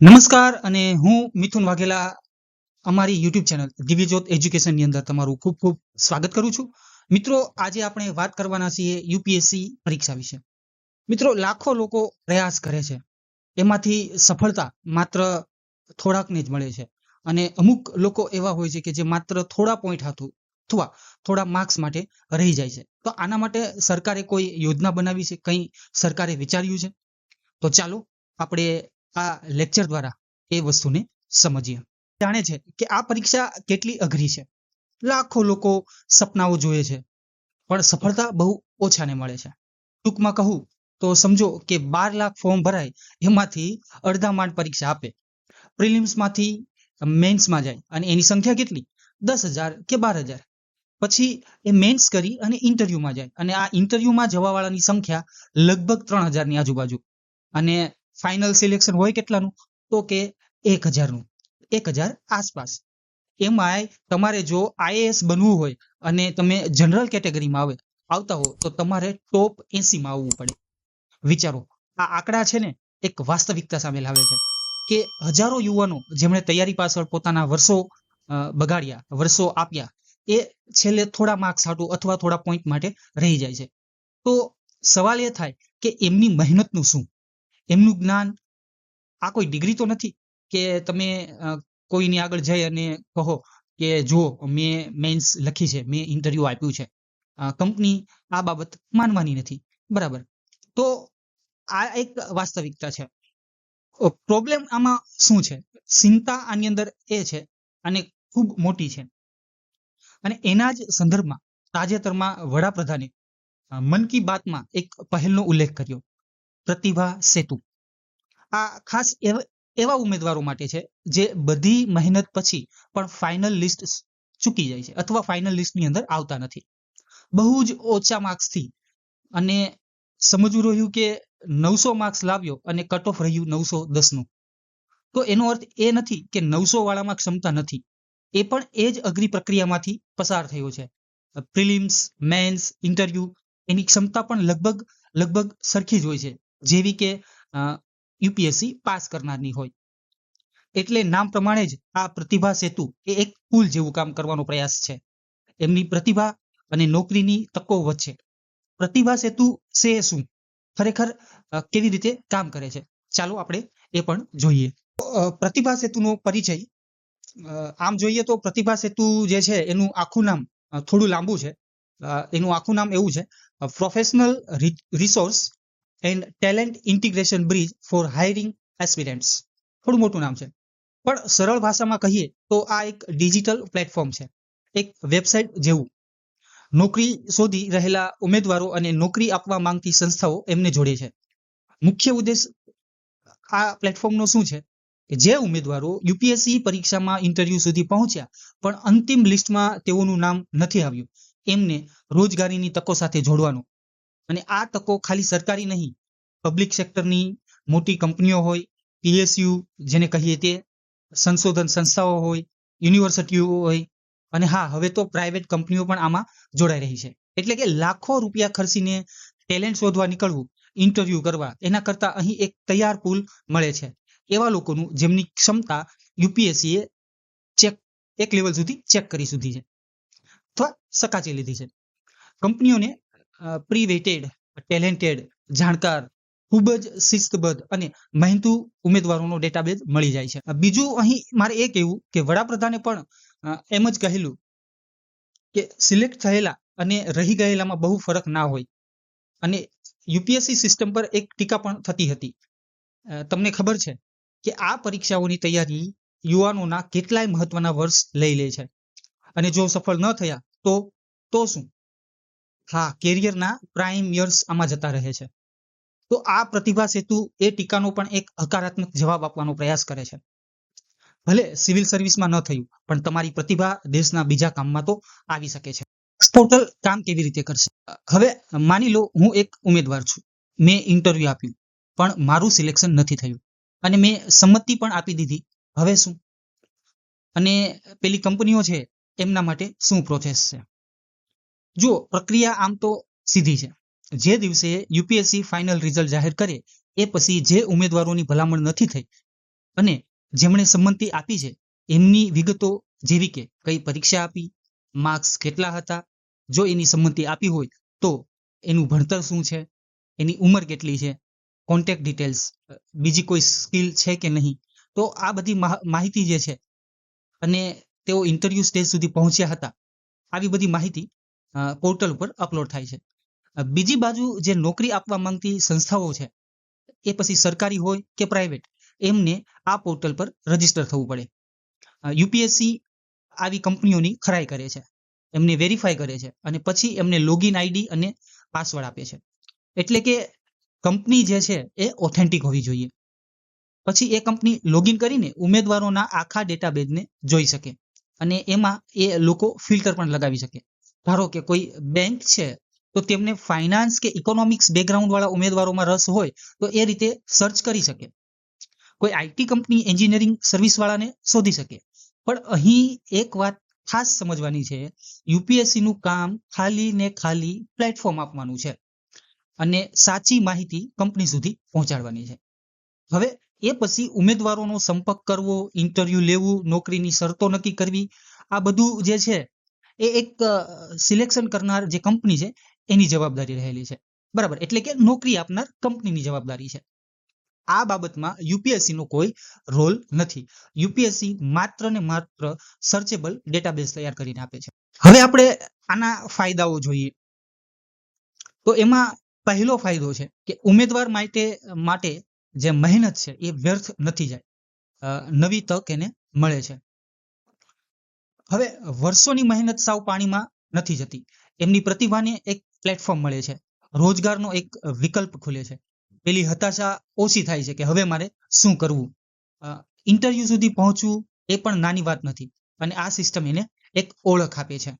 નમસ્કાર અને હું મિથુન વાઘેલા અમારી યુટ્યુબ ચેનલ દિવ્યજ્યોત એજ્યુકેશનની અંદર તમારું ખૂબ ખૂબ સ્વાગત કરું છું. મિત્રો, આજે આપણે વાત કરવાના છીએ યુપીએસસી પરીક્ષા વિશે. મિત્રો, લાખો લોકો પ્રયાસ કરે છે. એમાંથી સફળતા માત્ર થોડાકને જ મળે છે. અને અમુક લોકો એવા હોય છે કે જે માત્ર થોડા પોઈન્ટ હતું અથવા થોડા માર્ક્સ માટે રહી જાય છે. તો આના માટે સરકારે કોઈ યોજના બનાવી છે? કંઈ સરકારે વિચાર્યું છે? તો ચાલો, આપણે આ લેક્ચર દ્વારા એ વસ્તુને સમજીએ. જાણે છે કે આ પરીક્ષા કેટલી અઘરી છે. લાખો લોકો સપનાઓ જોવે છે, પણ સફળતા બહુ ઓછાને મળે છે. ટૂંકમાં કહું તો સમજો કે બાર લાખ ફોર્મ ભરાય એમાંથી અડધા માંડ પરીક્ષા આપે. પ્રિલિમ્સમાંથી મેન્સમાં જાય અને એની સંખ્યા કેટલી? દસ હજાર કે બાર હજાર. પછી એ મેન્સ કરી અને ઇન્ટરવ્યુમાં જાય અને આ ઇન્ટરવ્યુમાં જવાવાળાની સંખ્યા લગભગ ત્રણ હજારની આજુબાજુ. અને ફાઇનલ સિલેક્શન હોય કેટલાનું? તો કે એક હજારનું. એક હજાર આસપાસ. એમાંય તમારે જો આઈએએસ બનવું હોય અને તમે જનરલ કેટેગરીમાં આવે, આવતા હો, તો તમારે ટોપ એસીમાં આવવું પડે. વિચારો, આ આંકડા છે ને, એક વાસ્તવિકતા સામે લાવે છે. કે હજારો યુવાનો જેમણે તૈયારી પાછળ પોતાના વર્ષો બગાડ્યા, વર્ષો આપ્યા, એ છેલ્લે થોડા માર્ક્સ હાટું અથવા થોડા પોઈન્ટ માટે રહી જાય છે. તો સવાલ એ થાય કે એમની મહેનતનું શું? એમનું જ્ઞાન આ કોઈ ડિગ્રી તો નથી કે તમે કોઈની આગળ જઈ અને કહો કે જુઓ, મેં મેન્સ લખી છે, મેં ઇન્ટરવ્યુ આપ્યું છે. કંપની આ બાબત માનવાની નથી. બરાબર. તો આ એક વાસ્તવિકતા છે. પ્રોબ્લેમ આમાં શું છે? ચિંતા આની અંદર એ છે અને ખૂબ મોટી છે. અને એના જ સંદર્ભમાં તાજેતરમાં વડાપ્રધાને મન કી બાતમાં એક પહેલનો ઉલ્લેખ કર્યો. પ્રતિભા સેતુ. આ ખાસ એવા ઉમેદવારો માટે છે, જે બધી મહેનત પછી પણ ફાઇનલ લિસ્ટ ચૂકી જાય છે અથવા ફાઇનલ લિસ્ટની અંદર આવતા નથી. બહુ જ ઓછા માર્ક્સથી અને સમજવું રહ્યું કે નવસો માર્ક્સ લાવ્યો અને કટ ઓફ રહ્યું નવસો દસનું તો એનો અર્થ એ નથી કે નવસો વાળામાં ક્ષમતા નથી. એ પણ એ જ અઘરી પ્રક્રિયામાંથી પસાર થયો છે. પ્રિલિમ્સ મેન્સ ઇન્ટરવ્યુ એની ક્ષમતા પણ લગભગ લગભગ સરખી જ હોય છે. જેવી કે યુપીએસસી પાસ કરનારની હોય. એટલે નામ પ્રમાણે જ આ પ્રતિભા સેતુ એ એક પુલ જેવું કામ કરવાનો પ્રયાસ છે. એમની પ્રતિભા અને નોકરીની તકો વચ્ચે. પ્રતિભા સેતુ છે શું? ખરેખર કેવી રીતે કામ કરે છે? ચાલો આપણે એ પણ જોઈએ. પ્રતિભા સેતુનો પરિચય. આમ જોઈએ તો પ્રતિભા સેતુ જે છે એનું આખું નામ થોડું લાંબુ છે. એનું આખું નામ એવું છે professional resource and talent integration bridge for hiring aspirants થોડું મોટું નામ છે. પણ સરળ ભાષામાં કહીએ તો આ એક ડિજિટલ પ્લેટફોર્મ છે. એક વેબસાઇટ જેવું. નોકરી શોધી રહેલા ઉમેદવારો અને નોકરી આપવા માંગતી સંસ્થાઓ એમને જોડે છે. મુખ્ય ઉદ્દેશ આ પ્લેટફોર્મનો શું છે? કે જે ઉમેદવારો યુપીએસસી પરીક્ષામાં ઇન્ટરવ્યુ સુધી પહોંચ્યા, પણ અંતિમ લિસ્ટમાં તેઓનું નામ નથી આવ્યું. એમને રોજગારીની તકો સાથે જોડવાનું. અને આ તકો ખાલી સરકારી નહીં પબ્લિક સેક્ટરની મોટી કંપનીઓ હોય પીએસયુ જેને કહીએ તે સંશોધન સંસ્થાઓ હોય યુનિવર્સિટીઓ હોય, અને હા, હવે તો પ્રાઇવેટ કંપનીઓ પણ આમાં જોડાઈ રહી છે. એટલે કે લાખો રૂપિયા ખર્ચીને ટેલેન્ટ શોધવા નીકળવું ઇન્ટરવ્યુ કરવા, એના કરતા અહીં એક તૈયાર પુલ મળે છે. એવા લોકોનું જેમની ક્ષમતા યુપીએસસીએ ચેક એક લેવલ સુધી ચેક કરી સુધી છે. અથવા સકાચી લીધી છે. કંપનીઓને પ્રી વેટેડ ટેલેન્ટેડ જાણકાર, ખૂબ જ શિસ્તબદ્ધ અને મહેનતુ ઉમેદવારોનો ડેટાબેઝ મળી જાય છે. બીજું અહીં મારે એ કહેવું કે વડાપ્રધાને પણ એમ જ કહેલું કે સિલેક્ટ થયેલા અને રહી ગયેલામાં બહુ ફરક ના હોય. અને યુપીએસસી સિસ્ટમ પર એક ટીકા પણ થતી હતી. તમને ખબર છે કે આ પરીક્ષાઓની તૈયારી યુવાનોના કેટલાય મહત્વના વર્ષ લઈ લે છે. અને જો સફળ ન થયા તો તો શું? હા કેરિયરના પ્રાઇમ યર્સ આમાં જતા રહે છે. તો આ પ્રતિભા સેતુ એ ટીકાનો પણ એક હકારાત્મક જવાબ આપવાનો પ્રયાસ કરે છે. ભલે સિવિલ સર્વિસમાં ન થયું, પણ તમારી પ્રતિભા દેશના બીજા કામમાં તો આવી શકે છે. પોર્ટલ કામ કેવી રીતે કરશે? હવે માની લો હું એક ઉમેદવાર છું. મેં ઇન્ટરવ્યુ આપ્યું, પણ મારું સિલેક્શન નથી થયું. અને મેં સંમતિ પણ આપી દીધી. હવે શું? અને પેલી કંપનીઓ છે, એમના માટે શું પ્રોસેસ છે? જો પ્રક્રિયા આમ તો સીધી છે. જે દિવસે યુપીએસસી ફાઇનલ રિઝલ્ટ જાહેર કરે, એ પછી જે ઉમેદવારોની ભલામણ નથી થઈ અને જેમણે સંમતિ આપી છે, એમની વિગતો જેવી કે કઈ પરીક્ષા આપી માર્ક્સ કેટલા હતા, જો એની સંમતિ આપી હોય તો એનું ભણતર શું છે, એની ઉંમર કેટલી છે કોન્ટેક્ટ ડિટેલ્સ બીજી કોઈ સ્કિલ છે કે નહીં, તો આ બધી માહ- માહિતી જે છે અને તેઓ ઇન્ટરવ્યુ સ્ટેજ સુધી પહોંચ્યા હતા, આવી બધી માહિતી પોર્ટલ ઉપર અપલોડ થાય છે. બીજી બાજુ જે નોકરી આપવા માંગતી સંસ્થાઓ છે, એ પછી સરકારી હોય કે પ્રાઇવેટ એમને આ પોર્ટલ પર રજિસ્ટર થવું પડે. યુપીએસસી આવી કંપનીઓની ખરાઈ કરે છે. એમને વેરીફાઈ કરે છે અને પછી એમને લોગિન આઈડી અને પાસવર્ડ આપે છે. એટલે કે કંપની જે છે, એ ઓથેન્ટિક હોવી જોઈએ. પછી એ કંપની લોગિન કરીને ઉમેદવારોના આખા ડેટાબેઝને જોઈ શકે અને એમાં એ લોકો ફિલ્ટર પણ લગાવી શકે. ધારો કે કોઈ બેંક છે, તો તેમને ફાઇનાન્સ કે ઇકોનોમિક્સ બેકગ્રાઉન્ડ વાળા ઉમેદવારોમાં રસ હોય, તો એ રીતે સર્ચ કરી શકે. કોઈ આઈટી કંપની એન્જિનિયરિંગ સર્વિસ વાળાને શોધી શકે. પણ અહીં એક વાત ખાસ સમજવાની છે યુપીએસસી નું કામ ખાલી ને ખાલી પ્લેટફોર્મ આપવાનું છે. અને સાચી માહિતી કંપની સુધી પહોંચાડવાની છે. હવે એ પછી ઉમેદવારોનો સંપર્ક કરવો ઇન્ટરવ્યુ લેવું, નોકરીની શરતો નક્કી કરવી, આ બધું જે છે એ એક સિલેક્શન કરનાર જે કંપની છે, એની જવાબદારી રહેલી છે. બરાબર? એટલે કે નોકરી આપનાર કંપનીની જવાબદારી છે. આ બાબતમાં યુપીએસસી નો કોઈ રોલ નથી. યુપીએસસી માત્ર ને માત્ર સર્ચેબલ ડેટાબેઝ તૈયાર કરીને આપે છે. હવે આપણે આના ફાયદાઓ જોઈએ. તો એમાં પહેલો ફાયદો છે કે ઉમેદવાર માટે માટે જે મહેનત છે એ વ્યર્થ નથી જાય. નવી તક એને મળે છે. હવે વર્ષોની મહેનત સાવ પાણીમાં નથી જતી. એમની પ્રતિભાને એક પ્લેટફોર્મ મળે છે. રોજગારનો એક વિકલ્પ ખુલે છે. પેલી હતાશા ઓછી થાય છે કે હવે મારે શું કરવું? ઇન્ટરવ્યુ સુધી પહોંચવું એ પણ નાની વાત નથી અને આ સિસ્ટમ એને એક ઓળખ આપે છે.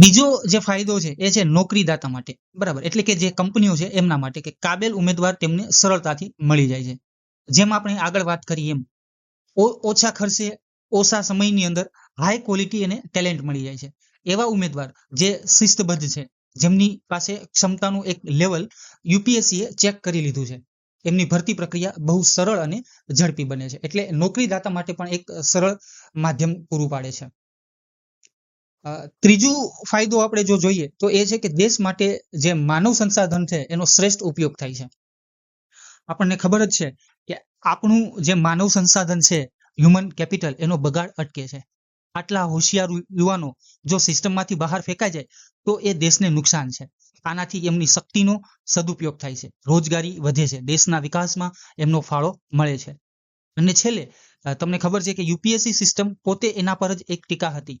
બીજો જે ફાયદો છે એ છે નોકરીદાતા માટે. બરાબર. એટલે કે જે કંપનીઓ છે એમના માટે કે કાબેલ ઉમેદવાર તેમને સરળતાથી મળી જાય છે. જેમ આપણે આગળ વાત કરી એમ ઓછા ખર્ચે, ઓછા સમયની અંદર હાઈ ક્વોલિટી અને ટેલેન્ટ મળી જાય છે. એવા ઉમેદવાર જે શિસ્તબદ્ધ છે, જેમની પાસે ક્ષમતાનું એક લેવલ યુપીએસસી એ ચેક કરી લીધું છે. એમની ભરતી પ્રક્રિયા બહુ સરળ અને ઝડપી બને છે. એટલે નોકરીદાતા માટે પણ એક સરળ માધ્યમ પૂરું પાડે છે. ત્રીજું ફાયદો આપણે જો જોઈએ તો એ છે કે દેશ માટે જે માનવ સંસાધન છે એનો શ્રેષ્ઠ ઉપયોગ થાય છે. આપણને ખબર જ છે કે આપણું જે માનવ સંસાધન છે હ્યુમન કેપિટલ એનો બગાડ અટકે છે. આટલા હોશિયાર યુવાનો જો સિસ્ટમમાંથી બહાર ફેંકાઈ જાય, તો એ દેશને નુકસાન છે. આનાથી એમની શક્તિનો સદુપયોગ થાય છે. રોજગારી વધે છે. દેશના વિકાસમાં એમનો ફાળો મળે છે. અને છેલ્લે તમને ખબર છે કે યુપીએસસી સિસ્ટમ પોતે એના પર જ એક ટીકા હતી.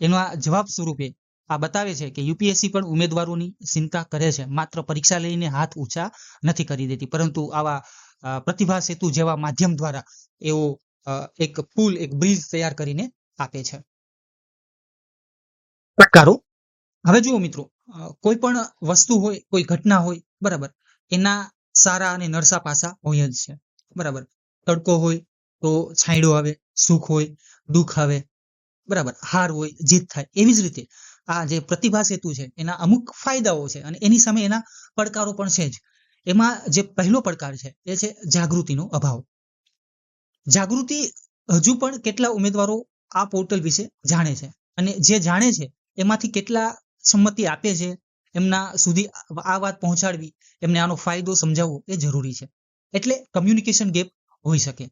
એના જવાબ સ્વરૂપે આ બતાવે છે કે યુપીએસસી પણ ઉમેદવારોની ચિંતા કરે છે. માત્ર પરીક્ષા લઈને હાથ ઊંચા નથી કરી દેતી. પરંતુ આવા પ્રતિભા સેતુ જેવા માધ્યમ દ્વારા એવો એક પુલ, એક બ્રિજ તૈયાર કરીને આપે છે. પડકારો હવે જુઓ મિત્રો કોઈ પણ વસ્તુ હોય, કોઈ ઘટના હોય, બરાબર, એના સારા અને નરસા પાસા હોય જ છે, બરાબર. તડકો હોય તો છાંયડો આવે, સુખ હોય, દુઃખ આવે, બરાબર, હાર હોય, જીત થાય, એવી જ રીતે આ જે પ્રતિભા સેતુ છે, એના અમુક ફાયદાઓ છે અને એની સામે એના પડકારો પણ છે જ. એમાં જે પહેલો પડકાર છે એ છે જાગૃતિનો અભાવ. જાગૃતિ હજુ પણ કેટલા ઉમેદવારો આ પોર્ટલ વિશે જાણે છે અને જે જાણે છે એમાંથી કેટલા સંમતિ આપે છે એમના સુધી આ વાત પહોંચાડવી, એમને આનો ફાયદો સમજાવવો એ જરૂરી છે. એટલે કમ્યુનિકેશન ગેપ હોઈ શકે.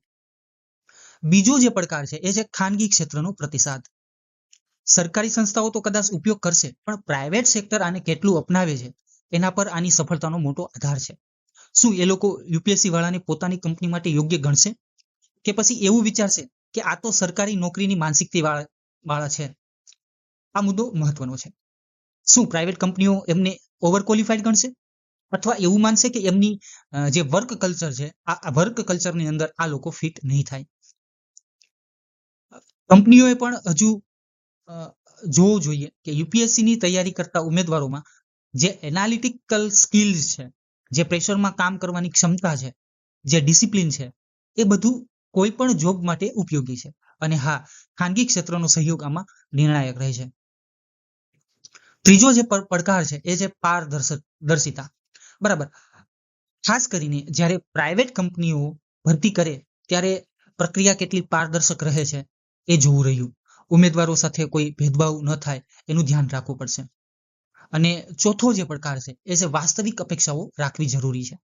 બીજો જે પડકાર છે એ છે ખાનગી ક્ષેત્રનો પ્રતિસાદ. સરકારી સંસ્થાઓ તો કદાચ ઉપયોગ કરશે, પણ પ્રાઇવેટ સેક્ટર આને કેટલું અપનાવે છે? એના પર આની સફળતાનો મોટો આધાર છે. શું એ લોકો યુપીએસસી વાળાને પોતાની કંપની માટે યોગ્ય ગણશે? કે પછી એવું વિચારશે કે આ તો સરકારી નોકરીની માનસિકતા વાળા છે. આ મુદ્દો મહત્વનો છે. શું પ્રાઇવેટ કંપનીઓ એમને ઓવર ક્વોલિફાઈડ ગણશે? અથવા એવું માનશે કે એમની જે વર્ક કલ્ચર છે, આ વર્ક કલ્ચરની અંદર આ લોકો ફિટ નહીં થાય? કંપનીઓએ પણ હજુ જોવું જોઈએ કે યુપીએસસી ની તૈયારી કરતા ઉમેદવારોમાં જે એનાલિટિકલ સ્કિલ્સ છે, જે પ્રેશરમાં કામ કરવાની ક્ષમતા છે, જે ડિસિપ્લિન છે, એ બધું કોઈ પણ જોબ માટે ઉપયોગી છે. અને હા, ખાનગી ક્ષેત્રનો સહયોગ આમાં નિર્ણાયક રહે છે. ત્રીજો જે પડકાર છે, એ છે પારદર્શક, દર્શિતા. બરાબર. ખાસ કરીને જ્યારે પ્રાઇવેટ કંપનીઓ ભરતી કરે, ત્યારે પ્રક્રિયા કેટલી પારદર્શક રહે છે, એ જોવું રહ્યું. ઉમેદવારો સાથે કોઈ ભેદભાવ ન થાય, એનું ધ્યાન રાખવું પડશે. અને ચોથો જે પડકાર છે, એ છે વાસ્તવિક અપેક્ષાઓ રાખવી જરૂરી છે.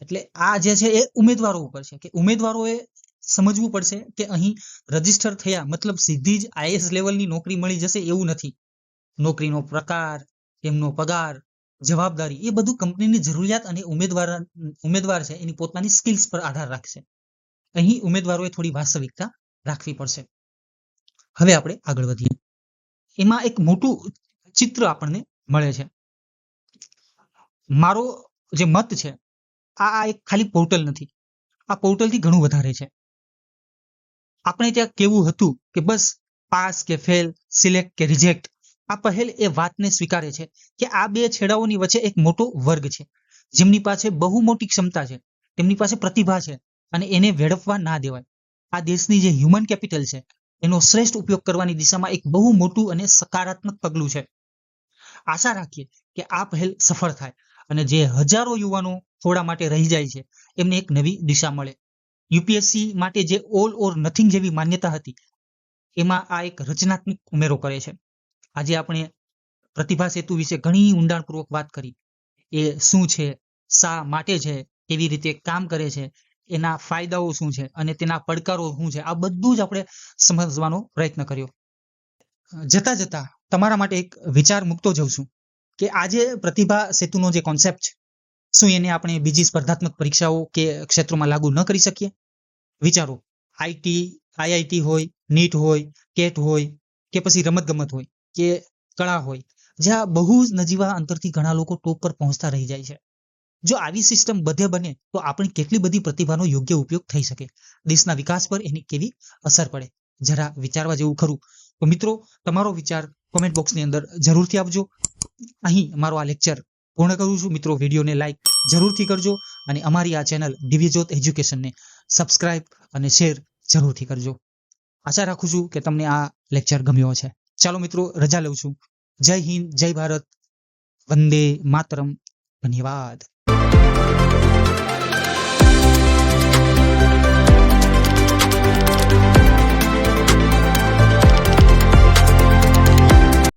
એટલે આ જે છે એ ઉમેદવારો ઉપર છે કે ઉમેદવારોએ સમજવું પડશે કે અહીં રજિસ્ટર થયા, મતલબ સીધી જ આઈએસ લેવલની નોકરી મળી જશે એવું નથી. નોકરીનો પ્રકાર એમનો પગાર, જવાબદારી, એ બધું કંપનીની જરૂરિયાત અને ઉમેદવાર ઉમેદવાર છે, એની પોતાની સ્કિલ્સ પર આધાર રાખશે. અહીં ઉમેદવારોએ થોડી વાસ્તવિકતા રાખવી પડશે. હવે આપણે આગળ વધીએ. એમાં એક મોટું ચિત્ર આપણને મળે છે. મારો જે મત છે, આ એક ખાલી પોર્ટલ નથી. આ પોર્ટલથી ઘણું વધારે છે. આપણે ત્યાં કેવું હતું કે બસ પાસ કે ફેલ, સિલેક્ટ કે રિજેક્ટ, આ પહેલ એ વાતને સ્વીકારે છે કે આ બે છેડાઓની વચ્ચે એક મોટો વર્ગ છે. જેમની પાસે બહુ મોટી ક્ષમતા છે, તેમની પાસે પ્રતિભા છે અને એને વેડફવા ના દેવાય. આ દેશની જે હ્યુમન કેપિટલ છે, એનો શ્રેષ્ઠ ઉપયોગ કરવાની દિશામાં એક બહુ મોટું અને સકારાત્મક પગલું છે. આશા રાખીએ કે આ પહેલ સફળ થાય અને જે હજારો યુવાનો થોડા માટે રહી જાય છે, એમને એક નવી દિશા મળે. યુપીએસસી માટે જે ઓલ ઓર નથિંગ જેવી માન્યતા હતી, એમાં આ એક રચનાત્મક ઉમેરો કરે છે. આજે આપણે પ્રતિભા સેતુ વિશે ઘણી ઊંડાણપૂર્વક વાત કરી. એ શું છે, શા માટે છે, કેવી રીતે કામ કરે છે, એના ફાયદાઓ શું છે અને તેના પડકારો શું છે, આ બધું જ આપણે સમજવાનો પ્રયત્ન કર્યો. જતા જતા તમારા માટે એક વિચાર મૂકતો જઉં છું કે આજે પ્રતિભા સેતુનો જે કોન્સેપ્ટ છે, શું એને આપણે બીજી સ્પર્ધાત્મક પરીક્ષાઓ કે ક્ષેત્રોમાં લાગુ ન કરી શકીએ? વિચારો આઈટી આઈઆઈટી હોય, નીટ હોય, કેટ હોય, કે પછી રમતગમત હોય, કે કળા હોય, જ્યાં બહુ જ નજીવા અંતરથી ઘણા લોકો ટોપ પર પહોંચતા રહી જાય છે. જો આવી સિસ્ટમ બધે બને, તો આપણી કેટલી બધી પ્રતિભાનો યોગ્ય ઉપયોગ થઈ શકે? દેશના વિકાસ પર એની કેવી અસર પડે? જરા વિચારવા જેવું ખરું. તો મિત્રો, તમારો વિચાર કોમેન્ટ બોક્સની અંદર જરૂરથી આપજો. અહીં મારો આ લેક્ચર પૂર્ણ કરું છું. મિત્રો, વિડીયોને લાઈક જરૂરથી કરજો અને અમારી આ ચેનલ દિવ્યજ્યોત એજ્યુકેશનને સબસ્ક્રાઇબ અને શેર જરૂરથી કરજો. આશા રાખું છું કે તમને આ લેક્ચર ગમ્યો છે ચાલો મિત્રો, રજા લઉં છું. જય હિન્દ, જય ભારત. વંદે માતરમ. ધન્યવાદ.